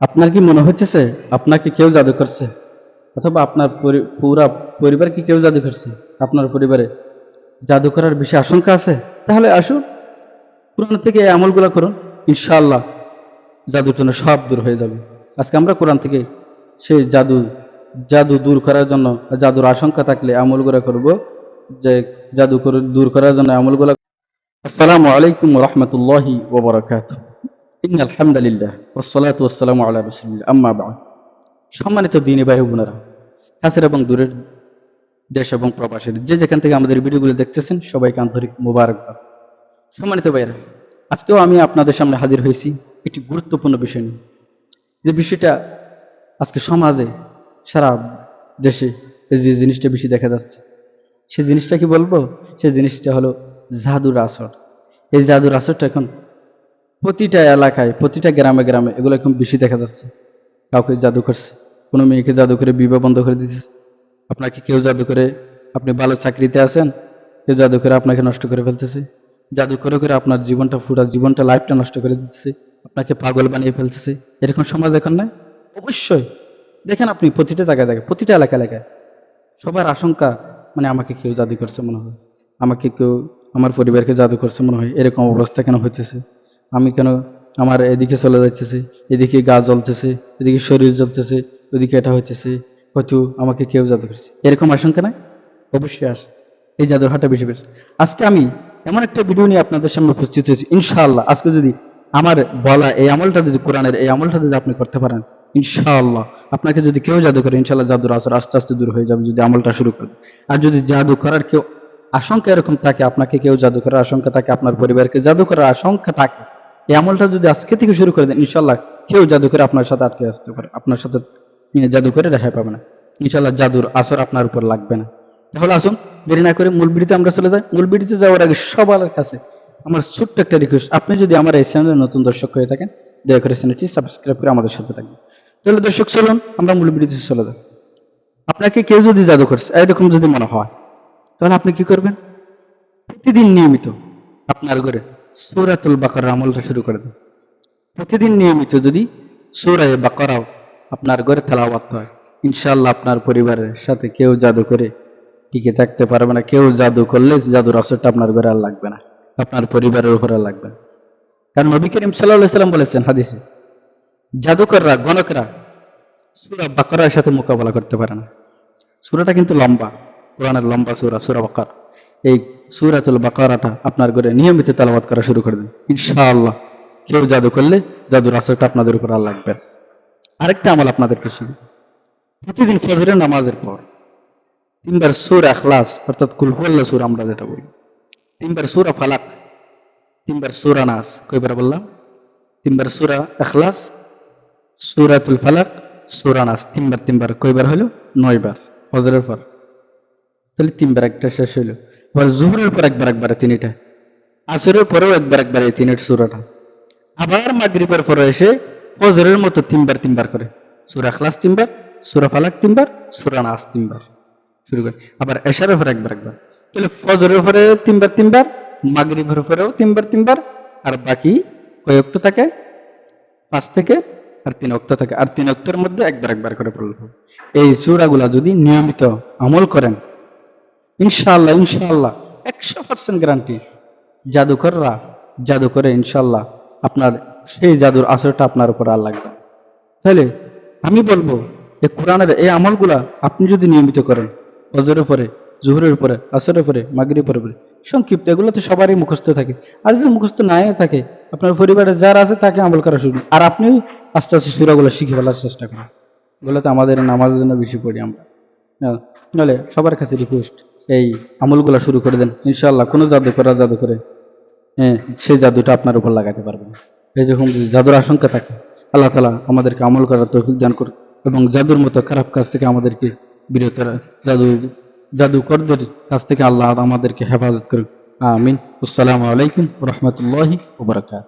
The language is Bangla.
আপনার কি মনে হচ্ছে আপনাকে কেউ জাদু করছে? অথবা আপনার পুরা পরিবার কি কেউ জাদু করছে? আপনার পরিবারে জাদু করার বেশি আশঙ্কা আছে? তাহলে আসুন, কোরআন থেকে এই আমলগুলো করুন, ইনশাআল্লাহ জাদুর জন্য সব দূর হয়ে যাবে। আজকে আমরা কোরআন থেকে সেই জাদু জাদু দূর করার জন্য জাদুর আশঙ্কা থাকলে আমলগুলো করব, যে জাদু দূর করার জন্য আমলগুলো আসসালামু আলাইকুম রহমতুল্লাহি ওবরাকাত ইন আলহামদুলিল্লাহ ওসলাত ওসালাম আল্লাহ রসুল্লাহ আম্মা বাদ। সম্মানিত দিনী ভাই বোনেরা, কাছের এবং দূরের দেশ এবং প্রবাসের যে যেখান থেকে আমাদের ভিডিওগুলো দেখতেছেন, সবাইকে আন্তরিক মুবারকবাদ। সম্মানিত ভাইয়েরা, আজকেও আমি আপনাদের সামনে হাজির হয়েছি একটি গুরুত্বপূর্ণ বিষয় নিয়ে। যে বিষয়টা আজকে সমাজে, সারা দেশে যে জিনিসটা বেশি দেখা যাচ্ছে, সেই জিনিসটা কি বলব? সেই জিনিসটা হলো জাদুর আসর। এই জাদুর আসরটা এখন প্রতিটা এলাকায়, প্রতিটা গ্রামে গ্রামে এগুলো এখন বেশি দেখা যাচ্ছে। কাউকে জাদু করছে, কোনো মেয়েকে জাদু করে বিবাহ বন্ধ করে দিতেছে। আপনাকে কেউ জাদু করে আপনি ভালো চাকরিতে আছেন? কেউ জাদু করে আপনাকে নষ্ট করে ফেলতেছে। জাদু করে করে আপনার জীবনটা, পুরা জীবনটা লাইফটা নষ্ট করে দিতেছে। আপনাকে পাগল বানিয়ে ফেলতেছে। এরকম সমাজ এখন নাই? অবশ্যই। দেখেন আপনি প্রতিটা জায়গায় জায়গায়, প্রতিটা এলাকা এলাকায় সবার আশঙ্কা মানে আমাকে কেউ জাদু করছে মনে হয়। আমাকে কেউ, আমার পরিবারকে জাদু করছে মনে হয়। এরকম অবস্থা কেন হইতেছে? আমি কেন আমার এদিকে চলে যাইতেছে, এদিকে গা জ্বলতেছে, এদিকে শরীর জ্বলতেছে, ওদিকে এটা হইতেছে, হয়তো আমাকে কেউ জাদু করছে। এরকম আশঙ্কা নাই? অবশ্যই আস। এই জাদুর হাটটা বেশি বেশি। আজকে আমি এমন একটা ভিডিও নিয়ে আপনাদের সামনে উপস্থিত হয়েছি, ইনশাআল্লাহ। আজকে যদি আমার বলা এই আমলটা যদি কোরআনের এই আমলটা যদি আপনি করতে পারেন, ইনশাআল্লাহ। আপনাকে যদি কেউ জাদু করে, ইনশাআল্লাহ জাদুর আসর আস্তে আস্তে দূর হয়ে যাবে যদি আমলটা শুরু করেন আর যদি জাদু করার কেউ আশঙ্কা এরকম থাকে, আপনাকে কেউ জাদু করার আশঙ্কা থাকে, আপনার পরিবারকে জাদু করার আশঙ্কা থাকে এই আমলটা যদি আজকে থেকে শুরু করে দেন ইনশাল্লাহ কেউ জাদু করে আপনার সাথে আটকে আসতে পারে। আপনার সাথে নিয়ে জাদু করে রেহাই পাবে না। ইনশাল্লাহ জাদুর আসর আপনার উপর লাগবে না। তাহলে আসুন, দেরি না করে মূল বিড়িতে আমরা চলে যাই। মূল বিড়িতে যাওয়ার আগে সবার কাছে আমার ছোট্ট একটা রিকোয়েস্ট আপনি যদি আমার এই চ্যানেলে নতুন দর্শক হয়ে থাকেন, দয়া করে চ্যানেলটি সাবস্ক্রাইব করে আমাদের সাথে থাকবেন। তাহলে দর্শক, চলুন, আমরা মূল বিড়িতে চলে যাই। আপনাকে কেউ যদি জাদু করছে, এরকম যদি মনে হয়, তাহলে আপনি কি করবেন? প্রতিদিন নিয়মিত আপনার ঘরে সৌরাতুল বাকার আমলটা শুরু করে দেন প্রতিদিন নিয়মিত যদি সৌরায় বাকারাও আপনার ঘরে তেলাওয়াত হয় ইনশাল্লাহ আপনার পরিবারের সাথে কেউ জাদু করে টিকে থাকতে পারবে না। কেউ জাদু করলে জাদুর আসরটা আপনার ঘরে আর লাগবে না, আপনার পরিবারের উপর আর লাগবে না। কারণ নবী করিম সাল্লাহ সাল্লাম বলেছেন হাদিসে, জাদুকররা, গণকরা সুরা বাকারার সাথে মোকাবেলা করতে পারে না। সুরাটা কিন্তু লম্বা, কোরআনের লম্বা সুরা সুরা বাকার। এই সুরাতুল বাকারাটা আপনার ঘরে নিয়মিত তালাবাদ করা শুরু করে দিন। ইনশাআল্লাহ। কেউ জাদু করলে জাদুর আসরটা আপনাদের উপর আর লাগবে আরেকটা আমল আপনাদেরকে শিখি প্রতিদিন ফজরের নামাজের পর তিনবার সুর এখলাস অর্থাৎ কুলহুল্লা সুর আমরা যেটা বলি। তিনবার সুরা ফালাক, তিনবার সুরা নাস। কয়বার বললাম? তিনবার সুরা এখলাস সুরাতুল ফালাক, সুরা নাস। তিনবার তিনবার কয়বার হলো? নয়বার। ফজরের পর। তাহলে তিনবার একটা শেষ হইল এবার জোহরের পর একবার একবারে তিনিটা। আসরের পরেও একবার একবার এই তিনের সুরাটা। আবার মাগরিবের পরে এসে ফজরের মতো তিনবার তিনবার করে। সুরা ক্লাস তিনবার, সুরা ফালাক তিনবার, সুরা নাস তিনবার শুরু করে। আবার এশারের পরে একবার একবার। তাহলে ফজরের পরে তিনবার তিনবার, মাগরিবের পরেও তিনবার তিনবার, আর বাকি কয় অক্ত থাকে? পাঁচ থেকে আর তিন অক্ত থাকে। আর তিন অক্তের মধ্যে একবার একবার করে পড়ল এই সুরাগুলা যদি নিয়মিত আমল করেন ইনশাআল্লাহ ইনশাল্লাহ একশো পার্সেন্ট গ্যারান্টি জাদুকররা জাদু করে ইনশাল্লাহ আপনার সেই জাদুর আসরটা আপনার উপর আর লাগবে তাহলে আমি বলব এই কোরআনের এই আমলগুলা আপনি যদি নিয়মিত করেন, ফজরের পরে, জোহরের পরে, আসরের পরে মাগরির পরে পরে সংক্ষিপ্ত, এগুলো তো সবারই মুখস্থ থাকে। আর যদি মুখস্থ নাই থাকে, আপনার পরিবারে যারা আছে তাকে আমল করা শুরু। আর আপনি আস্তে আস্তে সুরাগুলো শিখে ফেলার চেষ্টা করেন। এগুলো তো আমাদের নামাজের জন্য বেশি পড়ি আমরা। নাহলে সবার কাছে রিকোয়েস্ট এই আমলগুলো শুরু করে দেন। ইনশাল্লাহ কোনো জাদু করা জাদু করে হ্যাঁ সেই জাদুটা আপনার উপর লাগাতে পারবেন। এই যদি জাদুর আশঙ্কা থাকে, আল্লাহ তালা আমাদেরকে আমল করার তৌফিক দান করুন এবং জাদুর মতো খারাপ কাজ থেকে আমাদেরকে বিরত জাদু, জাদুকরদের কাছ থেকে আল্লাহ আমাদেরকে হেফাজত করুন আমিন। আসসালামু আলাইকুম রহমতুল্লাহি ওবরাকাত